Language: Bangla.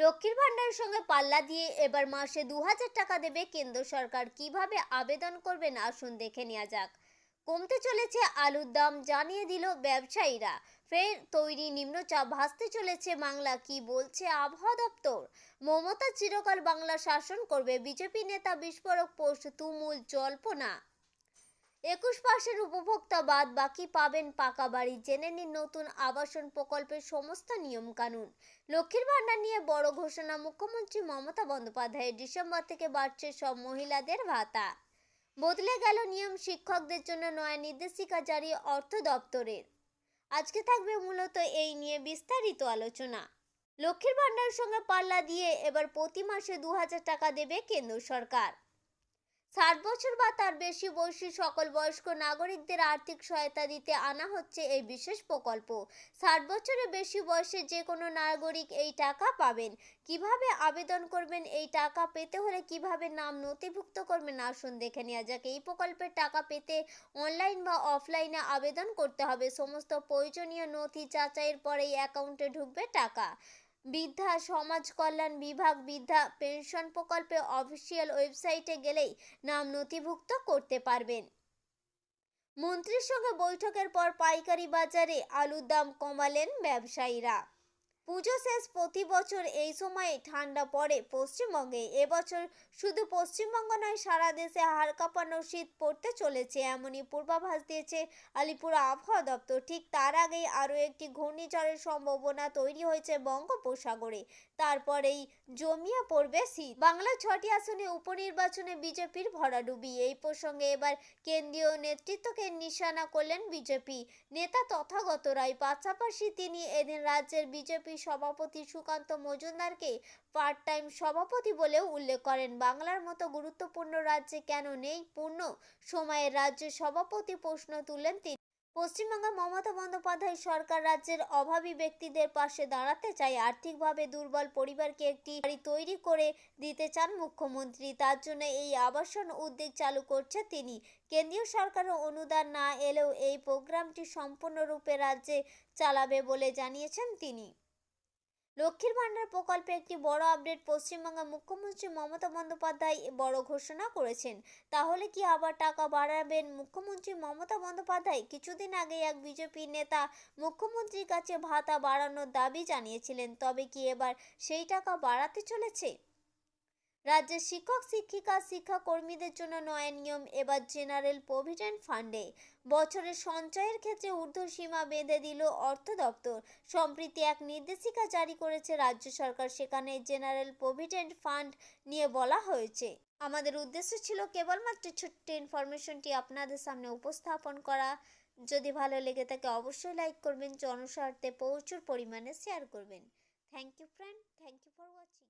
লক্ষ্মীর ভাণ্ডারের সঙ্গে পাল্লা দিয়ে এবার মাসে দু হাজার টাকা দেবে কেন্দ্র সরকার। কীভাবে আবেদন করবেন? আসুন দেখে নেওয়া যাক। কমতে চলেছে আলুর দাম, জানিয়ে দিল ব্যবসায়ীরা। ফের তৈরি নিম্নচাপ ভাসতে চলেছে বাংলা। কি বলছে আবহাওয়া দপ্তর? মমতা চিরকাল বাংলা শাসন করবে। বিজেপি নেতা বিস্ফোরক পোস্ট, তুমুল জল্পনা। একুশ পার্সেন্ট উপভোক্তা বাদ বাকি পাবেন পাকা বাড়ি। জেনে নিন নতুন আবাসন প্রকল্পের সমস্ত নিয়ম কানুন লক্ষ্মীর ভাণ্ডার নিয়ে বড় ঘোষণা মুখ্যমন্ত্রী মমতা বন্দ্যোপাধ্যায়ের। ডিসেম্বর থেকে বাড়ছে সব মহিলাদের ভাতা। বদলে গেল নিয়ম শিক্ষকদের জন্য নয়া নির্দেশিকা জারি অর্থ দপ্তরের। আজকে থাকবে মূলত এই নিয়ে বিস্তারিত আলোচনা। লক্ষ্মীর ভাণ্ডারের সঙ্গে পাল্লা দিয়ে এবার প্রতি মাসে দু হাজার টাকা দেবে কেন্দ্র সরকার। ষাট বছর বা তার বেশি বয়সী সকল বয়স্ক নাগরিকদের আর্থিক সহায়তা দিতে আনা হচ্ছে এই বিশেষ প্রকল্প। ষাট বছরের বেশি বয়সে যে কোনো নাগরিক এই টাকা পাবেন। কীভাবে আবেদন করবেন, এই টাকা পেতে হলে কীভাবে নাম নথিভুক্ত করবেন, আসুন দেখে নেওয়া যাক। এই প্রকল্পের টাকা পেতে অনলাইন বা অফলাইনে আবেদন করতে হবে। সমস্ত প্রয়োজনীয় নথি যাচাইয়ের পরেই অ্যাকাউন্টে ঢুকবে টাকা। বৃদ্ধা সমাজ কল্যাণ বিভাগ বৃদ্ধা পেনশন প্রকল্পে অফিসিয়াল ওয়েবসাইটে গেলেই নাম নথিভুক্ত করতে পারবেন। মন্ত্রীর সঙ্গে বৈঠকের পর পাইকারি বাজারে আলুর দাম কমালেন ব্যবসায়ীরা। পুজো শেষ প্রতি বছর এই সময়ে ঠান্ডা পড়ে পশ্চিমবঙ্গে। এবছর শুধু পশ্চিমবঙ্গ নয়, সারা দেশে হাড় কাঁপানো শীত পড়তে চলেছে, এমনই পূর্বাভাস দিয়েছে আলিপুর আবহাওয়া দপ্তর। ঠিক তার আগেই আরও একটি ঘূর্ণিঝড়ের সম্ভাবনা তৈরি হয়েছে বঙ্গোপসাগরে। তারপরেই জমিয়ে পড়বে শীত। বাংলা ছটি আসনে উপনির্বাচনে বিজেপির ভরাডুবি। এই প্রসঙ্গে এবার কেন্দ্রীয় নেতৃত্বকে নিশানা করলেন বিজেপি। নেতা তথাগত রায়, পাশাপাশি তিনি এদিন রাজ্যের বিজেপি সভাপতি সুকান্ত মজুমদারকে পার্ট টাইম সভাপতি বলেও উল্লেখ করেন। বাংলার মতো গুরুত্বপূর্ণ রাজ্যে কেন নেই পূর্ণ সময়ের রাজ্যের সভাপতি প্রশ্ন তুলেন তিনি। পশ্চিমবঙ্গে মমতা বন্দ্যোপাধ্যায় সরকার রাজ্যের অভাবী ব্যক্তিদের পাশে দাঁড়াতে চায়, আর্থিকভাবে দুর্বল পরিবারকে একটি বাড়ি তৈরি করে দিতে চান মুখ্যমন্ত্রী, তার জন্য এই আবাসন উদ্যোগ চালু করছে তিনি। কেন্দ্রীয় সরকারের অনুদান না এলেও এই প্রোগ্রামটি সম্পূর্ণরূপে রাজ্যে চালাবে বলে জানিয়েছেন তিনি। লক্ষ্মীর ভাণ্ডার প্রকল্পে একটি বড় আপডেট পশ্চিমবঙ্গের মুখ্যমন্ত্রী মমতা বন্দ্যোপাধ্যায় বড় ঘোষণা করেছেন। তাহলে কি আবার টাকা বাড়াবেন মুখ্যমন্ত্রী মমতা বন্দ্যোপাধ্যায়? কিছুদিন আগে এক বিজেপি নেতা মুখ্যমন্ত্রীর কাছে ভাতা বাড়ানোর দাবি জানিয়েছিলেন। তবে কি এবার সেই টাকা বাড়াতে চলেছে? রাজ্যের শিক্ষক, শিক্ষিকা, শিক্ষাকর্মীদের জন্য নয়া নিয়ম, এবার জেনারেল প্রভিডেন্ট ফান্ডে। বছরের সঞ্চয়ের ক্ষেত্রে ঊর্ধ্বসীমা বেঁধে দিল অর্থ দপ্তর। সম্প্রতি এক নির্দেশিকা জারি করেছে রাজ্য সরকার, সেখানে জেনারেল প্রভিডেন্ট ফান্ড নিয়ে বলা হয়েছে। আমাদের উদ্দেশ্য ছিল কেবলমাত্র ছোট্ট ইনফরমেশনটি আপনাদের সামনে উপস্থাপন করা। যদি ভালো লেগে থাকে, অবশ্যই লাইক করবেন, জনস্বার্থে প্রচুর পরিমাণে শেয়ার করবেন। Thank you, friend. Thank you for watching.